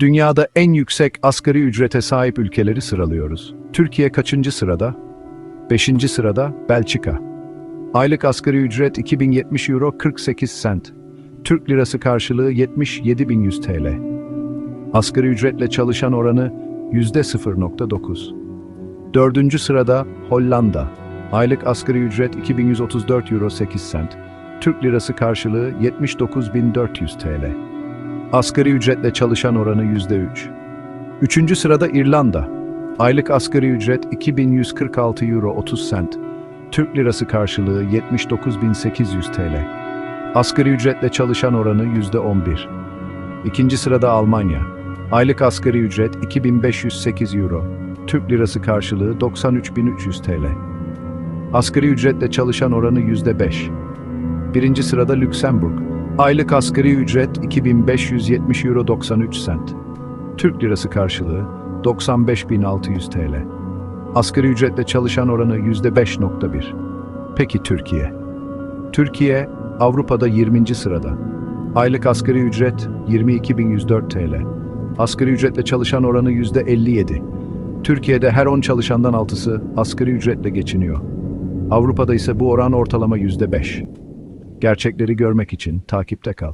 Dünyada en yüksek asgari ücrete sahip ülkeleri sıralıyoruz. Türkiye kaçıncı sırada? Beşinci sırada Belçika. Aylık asgari ücret 2070 euro 48 cent. Türk lirası karşılığı 77.100 TL. Asgari ücretle çalışan oranı %0.9. Dördüncü sırada Hollanda. Aylık asgari ücret 2134 euro 8 cent. Türk lirası karşılığı 79.400 TL. Asgari ücretle çalışan oranı %3. Üçüncü sırada İrlanda. Aylık asgari ücret 2146 euro 30 cent. Türk lirası karşılığı 79.800 TL. Asgari ücretle çalışan oranı %11. İkinci sırada Almanya. Aylık asgari ücret 2508 euro. Türk lirası karşılığı 93.300 TL. Asgari ücretle çalışan oranı %5. Birinci sırada Lüksemburg. Aylık asgari ücret 2570 euro 93 cent. Türk lirası karşılığı 95.600 TL. Asgari ücretle çalışan oranı %5.1. Peki Türkiye? Türkiye, Avrupa'da 20. sırada. Aylık asgari ücret 22.104 TL. Asgari ücretle çalışan oranı %57. Türkiye'de her 10 çalışandan 6'sı asgari ücretle geçiniyor. Avrupa'da ise bu oran ortalama %5. Gerçekleri görmek için takipte kal.